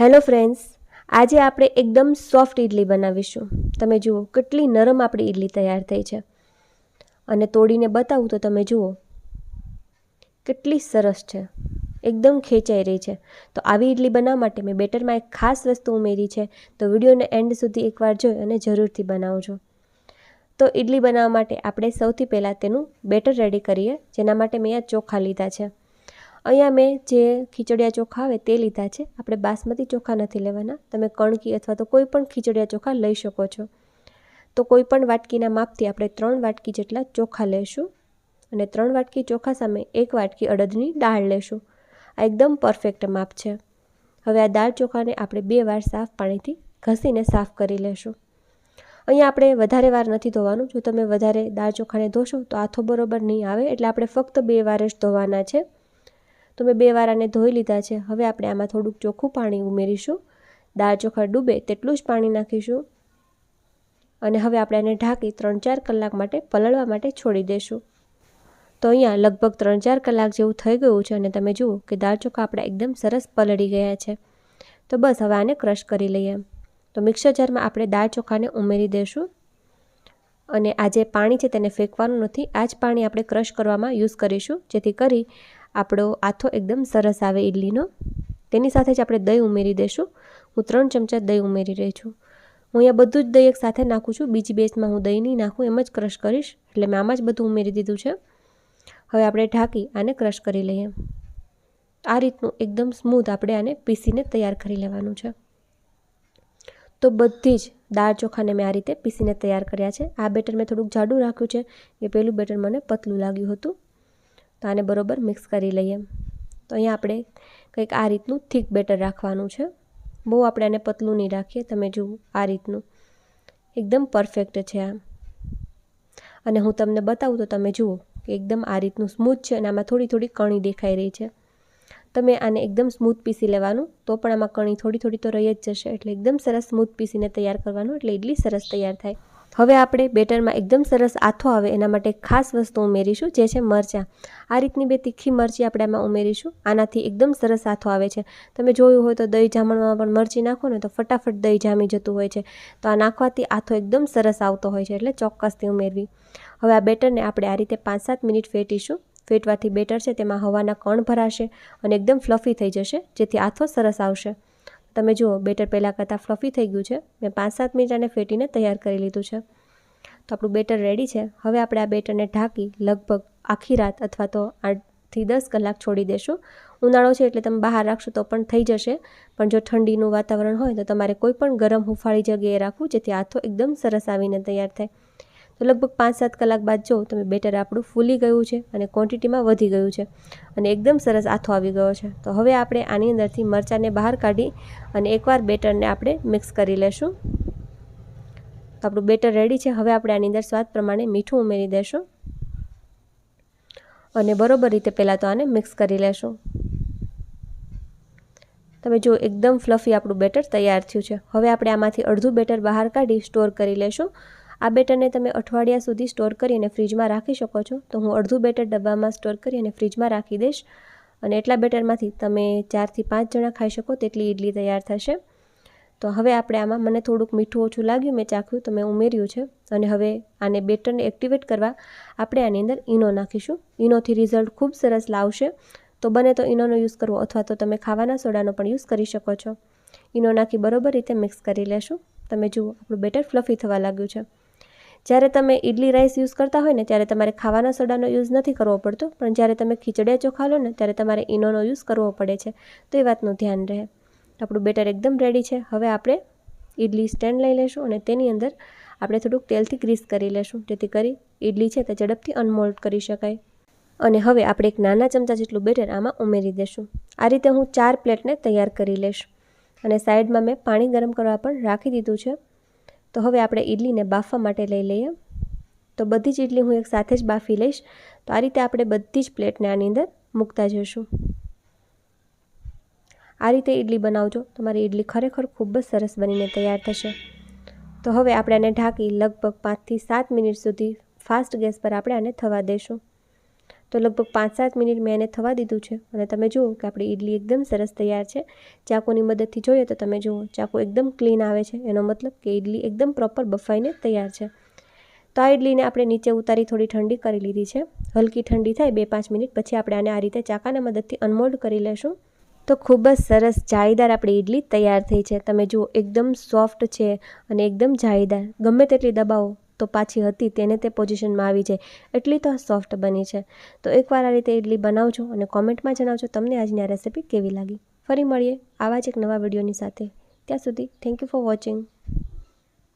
Hello friends, આજે આપણે એકદમ સોફ્ટ ઇડલી બનાવીશું. તમે જુઓ, કેટલી નરમ આપણી ઇડલી તૈયાર થઈ છે. અને તોડીને બતાવું તો તમે જુઓ, કેટલી સરસ છે. એકદમ ખેંચાઈ રહી છે. તો આવી ઇડલી બનાવવા માટે મેં બેટરમાં એક ખાસ વસ્તુ ઉમેરી છે. તો વિડીયોને એન્ડ સુધી એકવાર જોઈ અને જરૂરથી બનાવજો. તો ઇડલી બનાવવા માટે આપણે સૌથી પહેલાં તેનું બેટર રેડી કરીએ, જેના માટે મેં અહીંયા ચોખા લીધા છે. અહીંયા મેં જે ખીચડિયા ચોખા આવે તે લીધા છે. આપણે બાસમતી ચોખા નથી લેવાના. તમે કણકી અથવા તો કોઈ પણ ખીચડિયા ચોખા લઈ શકો છો. તો કોઈ પણ વાટકીના માપથી આપણે ત્રણ વાટકી જેટલા ચોખા લઈશું અને ત્રણ વાટકી ચોખા સામે એક વાટકી અડદની દાળ લેશું. આ એકદમ પરફેક્ટ માપ છે. હવે આ દાળ ચોખાને આપણે બે વાર સાફ પાણીથી ઘસીને સાફ કરી લેશું. અહીંયા આપણે વધારે વાર નથી ધોવાનું. જો તમે વધારે દાળ ચોખાને ધોશો તો આથો બરોબર નહીં આવે. એટલે આપણે ફક્ત બે વાર જ ધોવાના છે. તો મેં બે વાર આને ધોઈ લીધા છે. હવે આપણે આમાં થોડુંક ચોખ્ખું પાણી ઉમેરીશું. દાળ ચોખા ડૂબે તેટલું જ પાણી નાખીશું. અને હવે આપણે આને ઢાંકી ત્રણ ચાર કલાક માટે પલળવા માટે છોડી દઈશું તો અહીંયા લગભગ ત્રણ ચાર કલાક જેવું થઈ ગયું છે અને તમે જુઓ કે દાળ ચોખા આપણા એકદમ સરસ પલળી ગયા છે. તો બસ હવે આને ક્રશ કરી લઈએ. તો મિક્સર જારમાં આપણે દાળ ચોખાને ઉમેરી દઈશું અને આ જે પાણી છે તેને ફેંકવાનું નથી, આ જ પાણી આપણે ક્રશ કરવામાં યુઝ કરીશું. જેથી કરી આપણો આથો એકદમ સરસ આવે ઇડલીનો તેની સાથે જ આપણે દહીં ઉમેરી દઈશું હું ત્રણ ચમચા દહીં ઉમેરી રહી છું. હું અહીંયા બધું જ દહીં એક સાથે નાખું છું. બીજી બેચમાં હું દહીં નહીં નાખું, એમ જ ક્રશ કરીશ. એટલે મેં આમાં જ બધું ઉમેરી દીધું છે. હવે આપણે ઢાંકી આને ક્રશ કરી લઈએ. આ રીતનું એકદમ સ્મૂથ આપણે આને પીસીને તૈયાર કરી લેવાનું છે. તો બધી જ દાળ ચોખાને મેં આ રીતે પીસીને તૈયાર કર્યા છે. આ બેટર મેં થોડુંક જાડું રાખ્યું છે. એ પહેલું બેટર મને પતલું લાગ્યું હતું. તો આને બરોબર મિક્સ કરી લઈએ. તો અહીંયા આપણે કંઈક આ રીતનું થીક બેટર રાખવાનું છે. બહુ આપણે આને પતલું નહીં રાખીએ. તમે જુઓ, આ રીતનું. એકદમ પરફેક્ટ છે આ. અને હું તમને બતાવું તો તમે જુઓ કે એકદમ આ રીતનું સ્મૂથ છે અને આમાં થોડી થોડી કણી દેખાઈ રહી છે. તમે આને એકદમ સ્મૂથ પીસી લેવાનું, તો પણ આમાં કણી થોડી થોડી તો રહી જ જશે. એટલે એકદમ સરસ સ્મૂથ પીસીને તૈયાર કરવાનું, એટલે ઇડલી સરસ તૈયાર થાય. હવે આપણે બેટરમાં એકદમ સરસ આથો આવે એના માટે ખાસ વસ્તુ ઉમેરીશું, જે છે મરચાં. આ રીતની બે તીખી મરચી આપણે આમાં ઉમેરીશું. આનાથી એકદમ સરસ આથો આવે છે. તમે જોયું હોય તો દહીં જામણમાં પણ મરચી નાખો ને તો ફટાફટ દહીં જામી જતું હોય છે. તો આ નાખવાથી આથો એકદમ સરસ આવતો હોય છે એટલે ચોક્કસથી ઉમેરવી. હવે આ બેટરને આપણે આ રીતે પાંચ સાત મિનિટ ફેટીશું. ફેટવાથી બેટર છે, તેમાં હવાના કણ ભરાશે અને એકદમ ફ્લફી થઈ જશે, જેથી આથો સરસ આવશે. તમે જુઓ, બેટર પહેલાં કરતાં ફ્લફી થઈ ગયું છે. મેં પાંચ સાત મિનિટ આને ફેટીને તૈયાર કરી લીધું છે. તો આપણું બેટર રેડી છે. હવે આપણે આ બેટરને ઢાંકી લગભગ આખી રાત અથવા તો આઠથી દસ કલાક છોડી દેશું. ઉનાળો છે એટલે તમે બહાર રાખશો તો પણ થઈ જશે. પણ જો ઠંડીનું વાતાવરણ હોય તો તમારે કોઈ પણ ગરમ હુંફાળી જગ્યાએ રાખવું, જેથી આથો એકદમ સરસ આવીને તૈયાર થાય. તો લગભગ પાંચ સાત કલાક બાદ જો તમે બેટર આપણું ફૂલી ગયું છે અને ક્વોન્ટિટીમાં વધી ગયું છે અને એકદમ સરસ આથો આવી ગયો છે. તો હવે આપણે આની અંદરથી મરચાંને બહાર કાઢી અને એકવાર બેટરને આપણે મિક્સ કરી લેશું. તો આપણું બેટર રેડી છે. હવે આપણે આની અંદર સ્વાદ પ્રમાણે મીઠું ઉમેરી દઈશું અને બરોબર રીતે પહેલાં તો આને મિક્સ કરી લેશું. તમે જો એકદમ ફ્લફી આપણું બેટર તૈયાર થયું છે. હવે આપણે આમાંથી અડધું બેટર બહાર કાઢી સ્ટોર કરી લેશું. આ બેટરને તમે અઠવાડિયા સુધી સ્ટોર કરીને ફ્રીજમાં રાખી શકો છો. તો હું અડધું બેટર ડબ્બામાં સ્ટોર કરી અને ફ્રીજમાં રાખી દઈશ. અને એટલા બેટરમાંથી તમે ચારથી પાંચ જણા ખાઈ શકો તેટલી ઇડલી તૈયાર થશે. તો હવે આપણે આમાં મને થોડુંક મીઠું ઓછું લાગ્યું, મેં ચાખ્યું તો મેં ઉમેર્યું છે. અને હવે આને બેટરને એક્ટિવેટ કરવા આપણે આની અંદર ઈનો નાખીશું. ઈનોથી રિઝલ્ટ ખૂબ સરસ લાવશે. તો બને તો ઈનોનો યુઝ કરવો અથવા તો તમે ખાવાના સોડાનો પણ યુઝ કરી શકો છો. ઈનો નાખી બરોબર રીતે મિક્સ કરી લેશું. તમે જુઓ, આપણું બેટર ફ્લફી થવા લાગ્યું છે. જ્યારે તમે ઇડલી રાઈસ યુઝ કરતા હોય ને, ત્યારે તમારે ખાવાના સોડાનો યુઝ નથી કરવો પડતો. પણ જ્યારે તમે ખીચડિયા ચોખા લો ને, ત્યારે તમારે ઈનોનો યુઝ કરવો પડે છે. તો એ વાતનું ધ્યાન રહે. આપણું બેટર એકદમ રેડી છે. હવે આપણે ઇડલી સ્ટેન્ડ લઈ લેશું અને તેની અંદર આપણે થોડુંક તેલથી ગ્રીસ કરી લેશું. જેથી કરી ઇડલી છે તે ઝડપથી અનમોલ્ડ કરી શકાય. અને હવે આપણે એક નાના ચમચા જેટલું બેટર આમાં ઉમેરી દઈશું આ રીતે હું ચાર પ્લેટને તૈયાર કરી લઈશ. અને સાઈડમાં મેં પાણી ગરમ કરવા પણ રાખી દીધું છે. તો હવે આપણે ઇડલીને બાફવા માટે લઈ લઈએ. તો બધી જ ઇડલી હું એક સાથે જ બાફી લઈશ. તો આ રીતે આપણે બધી જ પ્લેટને આની અંદર મૂકતા જઈશું. આ રીતે ઇડલી બનાવજો. તમારી ઇડલી ખરેખર ખૂબ જ સરસ બનીને તૈયાર થશે. તો હવે આપણે આને ઢાંકી લગભગ પાંચથી સાત મિનિટ સુધી ફાસ્ટ ગેસ પર આપણે આને થવા દઈશું તો લગભગ પાંચ સાત મિનિટ મેં એને થવા દીધું છે. અને તમે જુઓ કે આપણી ઇડલી એકદમ સરસ તૈયાર છે. ચાકુની મદદથી જોઈએ તો તમે જુઓ, ચાકુ એકદમ ક્લીન આવે છે. એનો મતલબ કે ઇડલી એકદમ પ્રોપર બફાઈને તૈયાર છે. તો આ ઇડલીને આપણે નીચે ઉતારી થોડી ઠંડી કરી લીધી છે. હલકી ઠંડી થાય બે પાંચ મિનિટ પછી આપણે આને આ રીતે ચાકાના મદદથી અનમોલ્ડ કરી લેશું. તો ખૂબ જ સરસ જાળીદાર આપણી ઇડલી તૈયાર થઈ છે. તમે જુઓ, એકદમ સોફ્ટ છે અને એકદમ જાળીદાર. ગમે તેટલી દબાવો તો પાછી હતી, તેને તે પોઝિશનમાં આવી જાય. એટલી તો સોફ્ટ બની છે. તો એકવાર આ રીતે ઇડલી બનાવજો અને કોમેન્ટમાં જણાવજો તમને આજની આ રેસિપી કેવી લાગી. ફરી મળીએ આવા જ એક નવા વિડીયોની સાથે. ત્યાં સુધી થેન્ક યુ ફોર વોચિંગ